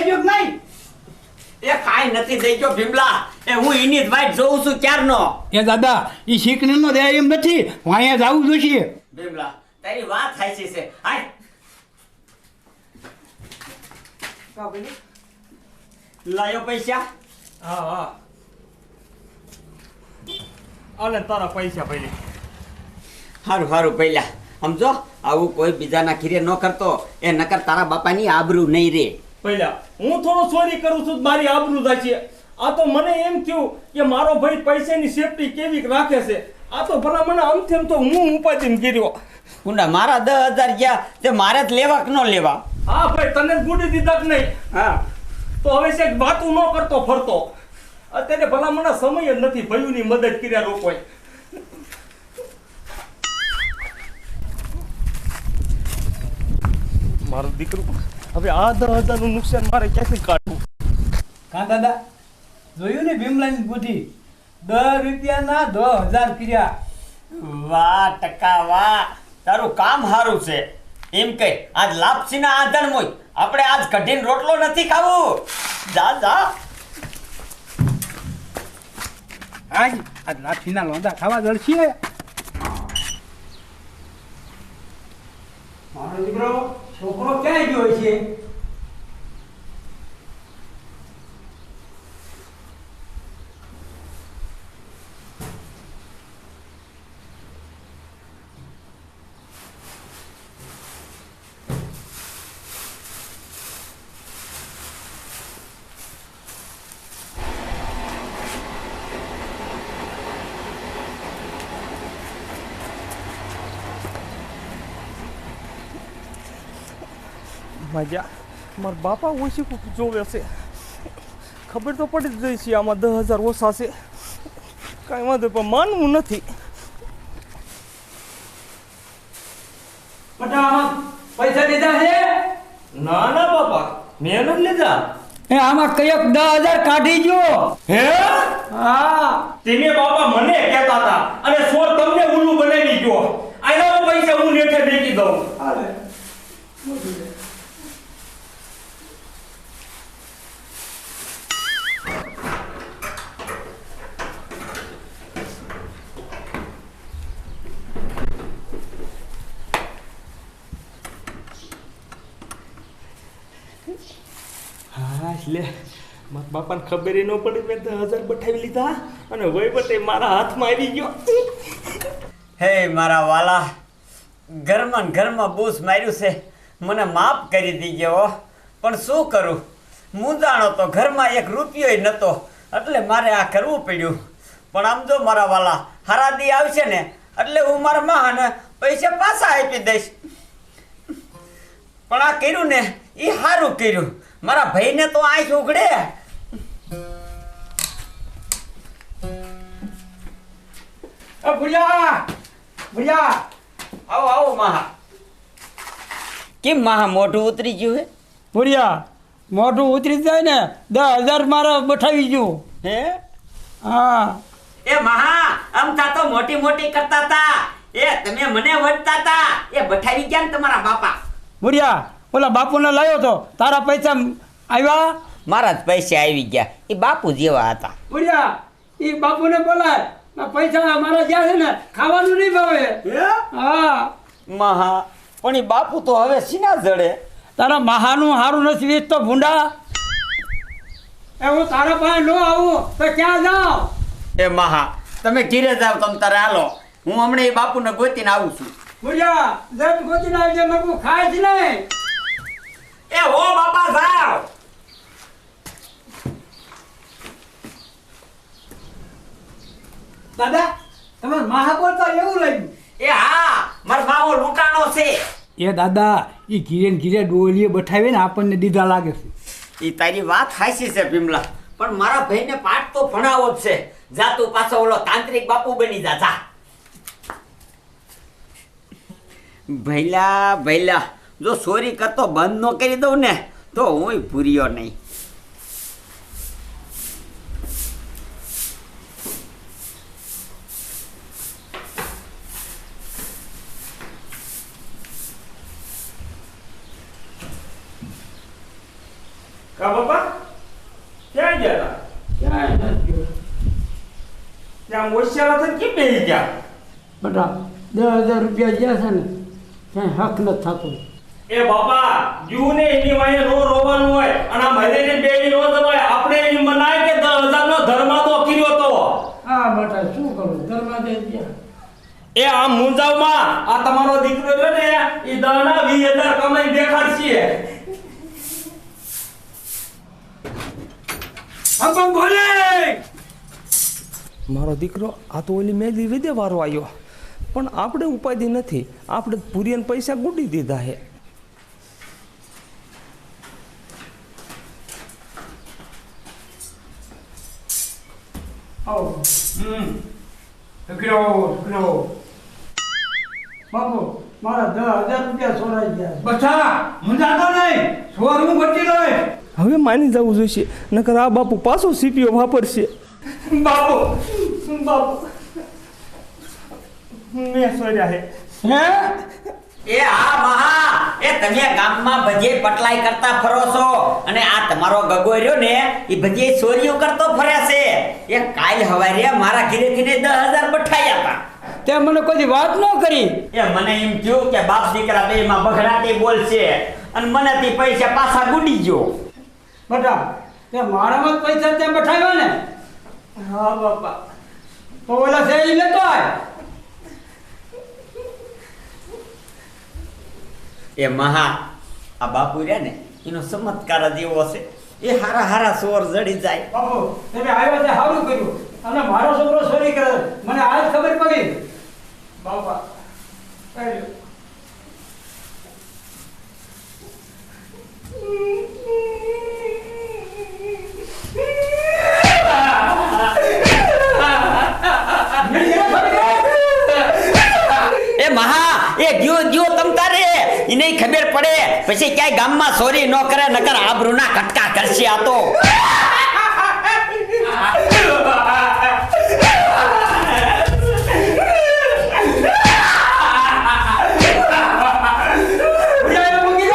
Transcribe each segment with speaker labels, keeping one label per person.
Speaker 1: ગયો નહીં?
Speaker 2: એ કાઈ નથી દઈ ગયો ભીમલા. એ હું એની જ વાઈટ જોઉં છું ક્યારનો?
Speaker 1: એ દાદા એ શીખને નો દે એમ નથી. હું અહીંયા જવું જોઈશે
Speaker 2: ભીમલા તારી વાત થાય છે. હાય. લાયો પૈસા?
Speaker 3: હા હા. આલે તારા પૈસા ભાઈ
Speaker 2: હારું હારું પહેલા સમજો આવું કોઈ બીજાના ખીરે ન કરતો. એ નકર તારા બાપાની આબરૂ નહીં રે.
Speaker 3: પહેલા હું થોડો ચોરી કરું છું તો મારી આબરૂ જાય છે આ તો મને એમ થયું કે મારો ભાઈ પૈસાની સેફટી કેવી રાખે છે? આ તો ભલા મને આમથી તો હું ઉપાધીને ગીર્યો.
Speaker 2: ગુંડા મારા દસ હજાર ગયા તે મારે જ લેવા કે ન લેવા?
Speaker 3: હા ભાઈ તને જ ગુડી દીધા કે નહીં?
Speaker 2: હા.
Speaker 3: તો હવે છે વાતું ન કરતો ફરતો. અત્યારે ભલા મને સમય જ નથી ભયુની મદદ કર્યા લોકોએ. મારું દીકરું હવે આ દસ હજારનું નુકસાન મારે ક્યાંથી કાઢવું?
Speaker 1: કાં દાદા? જોયું ને ભીમલાની બુદ્ધિ? દસ રૂપિયાના દસ હજાર કર્યા.
Speaker 2: વાહ ટકા વાહ. તારું કામ સારું છે. એમ કઈ આજ લાપસીના આધાર મોય. આપણે આજ કઢીને રોટલો નથી ખાવું. જા જા.
Speaker 1: આજ આજ લાપસીના લોંદા ખાવા જળશે મારો દીકરો છોકરો ક્યાં ગયો છે
Speaker 3: મજા. મારા બાપા ઓછી જોવે છે. ખબર તો પડી જ છે આમાં દસ હજાર ઓછા છે. કાંઈ વાંધો પણ માનવું નથી.
Speaker 1: પૈસા લીધા છે?
Speaker 3: ના ના બાપા. મેં નથી લીધા.
Speaker 1: એ આમાં કયક દસ હજાર કાઢી ગયો.
Speaker 3: હે?
Speaker 1: હા.
Speaker 3: તેને બાપા મને કહેતા હતા. અને સોર તમને ઉલ્લુ બનાવી ગયો. આના પૈસા હું નેઠે ફેંકી દઉં. હા બાપાને ખબર ન પડી મેં દસ હજાર બઠાવી લીધા અને વહીવટે મારા હાથમાં આવી ગયો.
Speaker 2: હે મારા વાલા, ઘરમાં ઘરમાં બૂસ માર્યું છે. મને માફ કરી દીજે પણ શું કરું? મૂંઝાણો તો ઘરમાં એક રૂપિયો નહોતો એટલે મારે આ કરવું પડ્યું. પણ આમ જો મારા વાલા, હરાદી આવશે ને, એટલે હું મારા માને પૈસા પાછા આપી દઈશ. પણ આ કર્યું ને એ સારું કર્યું. મારા ભાઈને તો આંખ ઉઘડે.
Speaker 1: એ ભુરિયા! ભુરિયા!
Speaker 2: આવો આવો મહા. કેમ મહા મોઢું ઉતરી ગયું હે?
Speaker 1: ભુરિયા મોઢું ઉતરી જાય ને દસ હજાર મારે બઠાવી ગયું.
Speaker 2: હે?
Speaker 1: હા.
Speaker 2: એ મહા અમથા તો મોટી મોટી કરતા તા. એ તમે મને વટતા તા. એ બઠાવી ગયા ને તમારા બાપા.
Speaker 1: ભુરિયા ઓલા બાપુને લાવ્યો તો તારા પૈસા આવ્યા?
Speaker 2: મારા જ પૈસા આવી ગયા. એ બાપુ જેવા હતા.
Speaker 1: ભુરિયા એ બાપુને બોલાય. પૈસા મારા જ્યાં છે ને ખાવાનું નહીં ભાવે. હા?
Speaker 2: મહા પણ એ બાપુ તો હવે સીના જડે?
Speaker 1: તારા મહાનું હારું નથી વેચતો ભૂંડા. એ હું તારા પાસે ન આવું તો ક્યાં જાઉં?
Speaker 2: એ મહા તમે ઘીરે જાવ તમ તારે હાલો. હું હમણાં એ બાપુને ગોતીને આવું છું.
Speaker 1: ભુરિયા જટ ગોતીને આવજે મગું ખાય જ નહીં
Speaker 2: એ હો બાપા જાવ
Speaker 1: દાદા તમે માહા બોલતા એવું લાગ્યું.
Speaker 2: એ હા મારો માવો લૂંટાણો છે.
Speaker 1: એ દાદા એ ઘીરે ને ઘીરે ડોલીએ બઠાવીને આપણને દીધા લાગે છે.
Speaker 2: એ તારી વાત હાસી છે ભીમલા. પણ મારા ભાઈને પાઠ તો ભણાવો જ છે. જા તું પાછો ઓલો તાંત્રિક બાપુ બની જા જા. ભૈલા ભૈલા જો ચોરી કરતો બંધ ન કરી દઉં ને તો હું ભૂર્યો નહીં.
Speaker 3: કા બાપા ક્યાં ગયા હતા ત્યાં ઓશિયાળા થઈને કેમ બેસી ગયા
Speaker 1: બટા દસ હજાર રૂપિયા ગયા છે ને ક્યાંય હક નથી થતો
Speaker 3: એ બાપા જીવને એની વાય નો રોવાનું હોય અને આ મરેને બેડી નો દબાય આપણે એમ મનાય કે દસ હજાર નો ધર્મા તો કર્યો તો
Speaker 1: હા બટા શું કરું ધર્માદે ગયા
Speaker 3: એ આ મુંજાવમાં આ તમારો દીકરો રહ્યો ને એ દાણા વીસ હજાર કમાઈ દેખાડશે
Speaker 1: હમ ભોલે
Speaker 4: મારો દીકરો આ તો ઓલી મેલી વિદે વારો આવ્યો પણ આપણે ઉપાધિ નથી. આપણે પૂરીને પૈસા ગુડી દીધા હે.
Speaker 1: બાપુ મારા દસ હજાર રૂપિયા સોરાઈ ગયા બચ્ચા મુંજાતો નહીં. સોર હું બચી લઈ
Speaker 4: હવે માની જવું જોઈશે. નકર આ બાપુ પાછો સીપીઓ વાપરશે.
Speaker 3: બાપુ બાપુ. મેં સોર્યા હે.
Speaker 1: હે?
Speaker 2: એ હા મહા. એ તમે ગામમાં ભજે પટલાઈ કરતા ફરો છો. અને આ તમારો ગગો રહ્યો ને એ ભજે ચોરીઓ કરતો ફરે છે. એ કાલ હવારે મારા ઘરે ઘરે દસ હજાર બઠાયા હતા.
Speaker 1: તે મને કોઈ વાત ન કરી.
Speaker 2: એ મને એમ થયું કે બાપ દીકરા બે માં બગડાટી બોલશે. અને મને તે પૈસા પાછા ગુડી ગયો.
Speaker 1: બેટા તે મારામાં પૈસા ત્યાં બઠાવ્યા ને?
Speaker 3: હા બાપા.
Speaker 1: તો ઓલા છે એ લેતો આય.
Speaker 2: એ મહા આ બાપુ રહ્યા ને એનો ચમત્કાર જ એવો છે એ હારા હારા સોર જડી જાય.
Speaker 1: બાપુ તમે આવ્યા તે સારું કર્યું અને મારો છોકરો ચોરી કરે મને આજ ખબર પડી
Speaker 3: બાપા કઈ લ્યો.
Speaker 2: એ મહા એ ગયો ગયો તમ તારે. એને ખબર પડે. પછી ક્યાંય ગામમાં સોરી ન કરે, નકર આબરૂના કટકા કરશે આ તો.
Speaker 1: ઉડાય મૂકી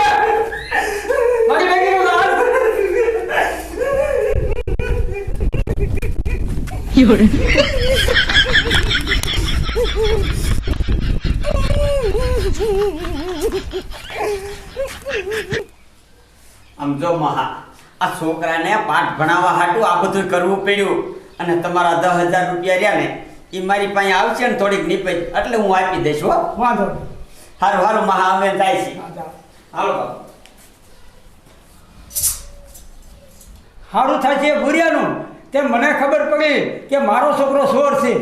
Speaker 1: દે મારી બેગીનું દાન
Speaker 2: આમ જો મહા આ છોકરાને પાઠ ભણાવવા હાટું આ બધું કરવું પડ્યું અને તમારા દસ હજાર રૂપિયા રહ્યા ને એ મારી પાસે આવશે ને થોડીક નીપજ એટલે હું આપી દઈશ હો.
Speaker 1: વાંધો.
Speaker 2: હારું હારું મહા અમે જાય છે હાલો.
Speaker 1: સારું થાય છે ભૂરિયાનું તે મને ખબર પડી કે મારો છોકરો સોર છે.